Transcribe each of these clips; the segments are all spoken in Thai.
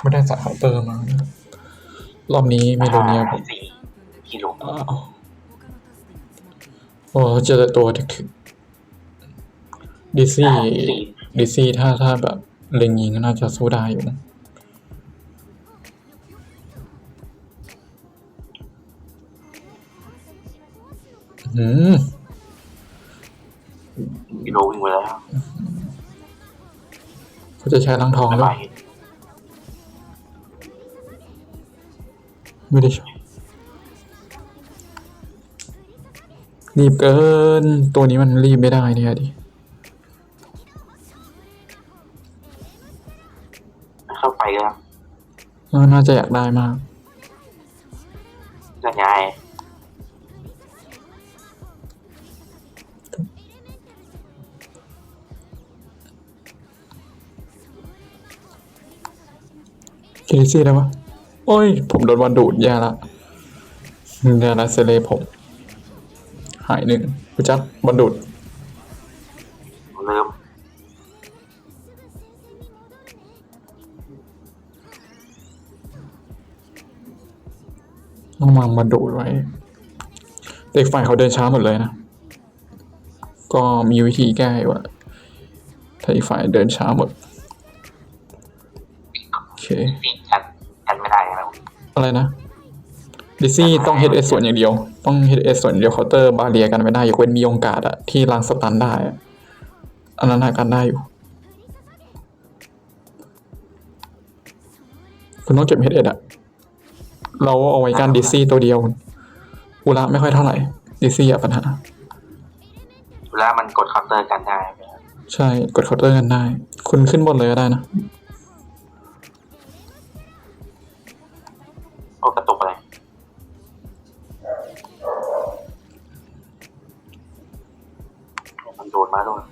ไม่ได้สายเคาน์เตอร์มานะรอบนี้เมโลเนียผมสี่กิโลอ้าวโอ้เจอแต่ตัวถึกๆดิซี่สี่ดิซี่ถ้าถ้าแบบเล็งยิงก็น่าจะสู้ได้อยู่นะอืมกิโลวิ่งไปแล้วเขาจะใช้ลังทองไม่ด้ไปวย ไม่ได้ใช้รีบเกิน ตัวนี้มันรีบไม่ได้เนี่ยดิเข้าไปก็เออน่าจะอยากได้มากยังไงเคซี่ได้ปะ โอ้ย ผมโดนวันดูดแย่ละแย่ละเซเลบผม หายหนึ่งกูจักวันดูดลืมต้องมามาดูดไว้ เด็กฝ่ายเขาเดินช้าหมดเลยนะ ก็มีวิธีแก้อยู่อะถ้าอีกฝ่ายเดินช้าหมด โอเค อะไรนะดิซี่ต้องเฮดเอส่วนอย่างเดียว ต้องเฮดเอส่วนอย่างเดียวเคาน์เตอร์บาเรียกันไม่ได้ยกเว้นมีโอกาสอะที่ล้างสตันได้อะอันนั้นหากันได้อยู่ คุณต้องเก็บเฮดเออะเราเอาไว้กันดิซี่ตัวเดียวอุระไม่ค่อยเท่าไหร่ดิซี่อะปัญหาเวลามันกดเคาน์เตอร์กันได้ ใช่กดเคาน์เตอร์กันได้ คุณขึ้นบนเลยก็ได้นะ โอ้กระตุกอะไรมันโดนมาด้วย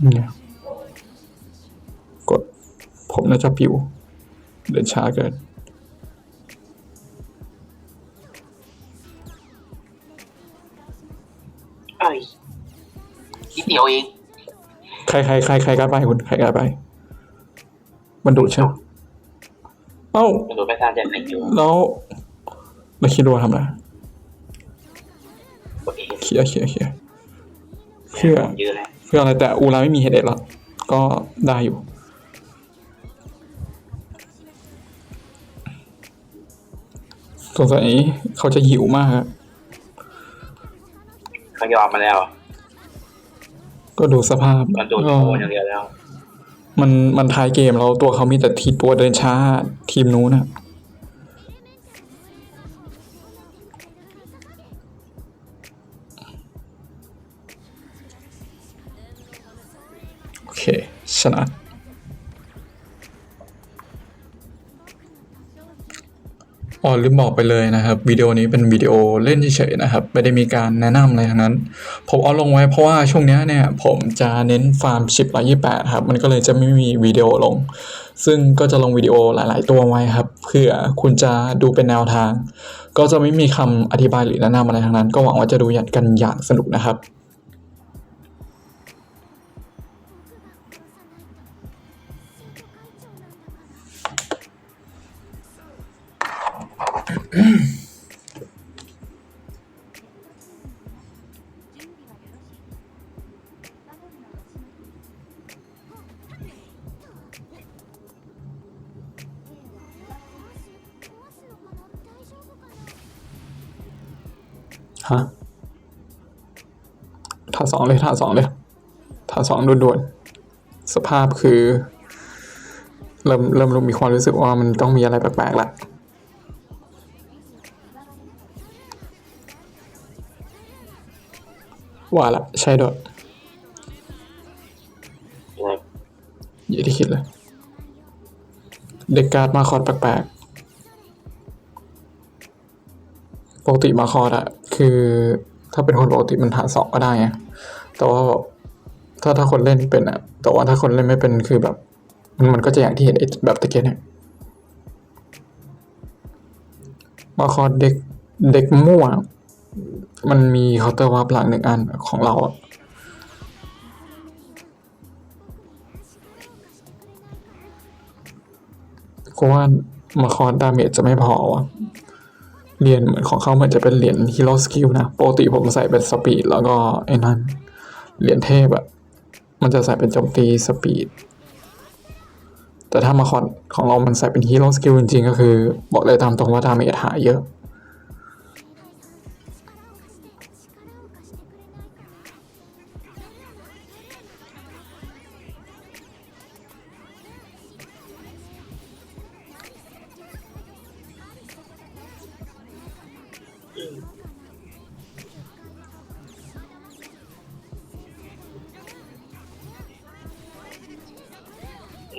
เนี่ยกดผมน่าจะปิว เดินช้าเกินเอ้ยนิดเดียวเอง ใครใครใครใครกล้าไปคุณ ใครกล้าไป มันดูดใช่ไหม เอ้ามันโดนไม่ทราบจะไหนอยู่แล้วแล้วคิดว่าทำอะไรตัวเองเคลียร์เคลียร์เคลียร์เพื่อเยอะเลยเพื่ออะไรแต่อูราไม่มีเฮดเอ็ดหรอกก็ได้อยู่สงสัยเขาจะหิวมากอะเขายอมมาแล้ว ก็ดูสภาพมันโดนก็โดนอย่างเดียวแล้ว มันมันท้ายเกมแล้วตัวเขามีแต่ทีตัวเดินช้าทีมนู้นอะโอเค ชนะ อ๋อลืมบอกไปเลยนะครับวิดีโอนี้เป็นวิดีโอเล่นเฉยๆนะครับ ไม่ได้มีการแนะนำอะไรทั้งนั้น ผมเอาลงไว้เพราะว่าช่วงเนี้ยเนี่ยผมจะเน้นฟาร์มชิปร้อยี่แปดครับ มันก็เลยจะไม่มีวิดีโอลง ซึ่งก็จะลงวิดีโอหลาย ๆ ตัวไว้ครับเพื่อคุณจะดูเป็นแนวทาง ก็จะไม่มีคำอธิบายหรือแนะนำอะไรทั้งนั้น ก็หวังว่าจะดูกันอย่างสนุกนะครับ ฮะท่าสองเลยท่าสองเลยท่าสองด่วนๆสภาพคือ เริ่มเริ่มมีความรู้สึกว่ามันต้องมีอะไรแปลกๆละ ว่าละใช่ด้วยยังไงอย่าที่คิดเลย เด็กการ์ดมาคอร์ดแปลกๆ ปกติมาคอร์ดอะคือ ถ้าเป็นคนปกติมันหาสองก็ได้ไงแต่ว่าถ้าถ้าคนเล่นเป็นอะแต่ว่าถ้าคนเล่นไม่เป็นคือแบบ มันมันก็จะอย่างที่เห็นไอ้แบบตะเกียบเนี่ยมาคอร์ดเด็กเด็กมั่ว มันมีเคาน์เตอร์วาร์ปหลังหนึ่งอันของเราอะก็ว่ามาคอร์ดาเมจจะไม่พอวะเหรียญเหมือนของเขาเหมือนจะเป็นเหรียญฮีโร่สกิลนะปกติผมใส่เป็นสปีดแล้วก็ไอ้นั่นเหรียญเทพอะมันจะใส่เป็นโจมตีสปีด แต่ถ้ามาคอร์ดของเรามันใส่เป็นฮีโร่สกิลจริงๆ ก็คือ บอกเลยตามตรงว่าดาเมจหายเยอะ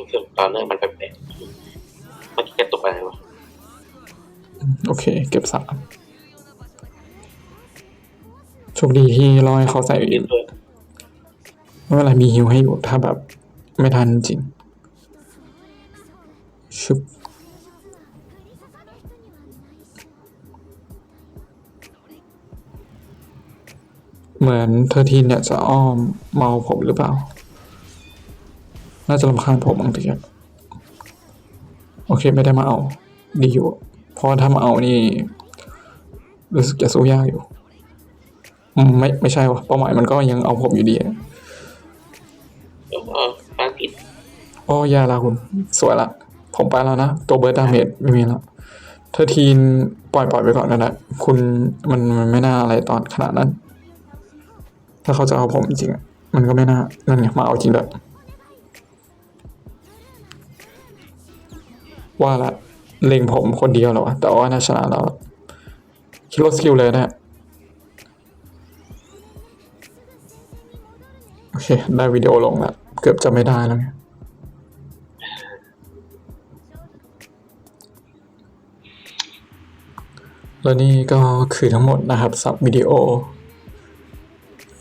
รู้สึกตอนเรื่องมันแปลกๆเมื่อกี้แกตกอะไรวะโอเค เก็บสามโชคดีที่รอให้เขาใส่ไม่เป็นไรมีฮิวให้อยู่ถ้าแบบ ไม่ทันจริงชุบเหมือนเธอทีนเนี่ยจะอ้อมเมาผมหรือเปล่า น่าจะรำคาญผมบางทีอะโอเคไม่ได้มาเอา ดีอยู่เพราะว่าถ้ามาเอานี่รู้สึกจะสู้ยากอยู่อืมไม่ไม่ใช่วะเป้าหมายมันก็ยังเอาผมอยู่ดีอะแล้วก็ป้าติดโอ้ยาละคุณ สวยละ ผมไปแล้วนะ ตัวเบิร์ดดาเมจไม่มีแล้วเธอทีนปล่อยปล่อยไปก่อนก็ได้คุณมันมันไม่น่าอะไรตอนขนาดนั้น ถ้าเขาจะเอาผมจริงๆอะมันก็ไม่น่า นั่นไงมาเอาจริงเลย ว่าละเล็งผมคนเดียวเหรอวะแต่ว่าน่าชนะแล้วคิดว่าสกิลเลยนะโอเค ได้วิดีโอลงแล้วเกือบจะไม่ได้แล้วไงและนี่ก็คือทั้งหมดนะครับสับวิดีโอ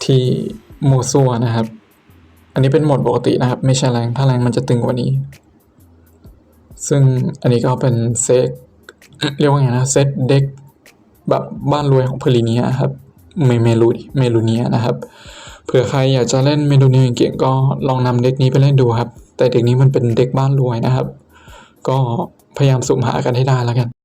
ที่โมซัวนะครับ อันนี้เป็นโหมดปกตินะครับ ไม่ใช่แรง ถ้าแรงมันจะตึงกว่านี้ ซึ่งอันนี้ก็เป็นเซตเรียกว่าไงนะเซตเด็กแบบบ้านรวยของเพลิเนียครับเมเมลูเมลูเนียนะครับเผื่อใครอยากจะเล่นเมลูเนียเก่งๆก็ลองนำเด็กนี้ไปเล่นดูครับ แต่เด็กนี้มันเป็นเด็กบ้านรวยนะครับ ก็พยายามสุ่มหากันให้ได้แล้วกัน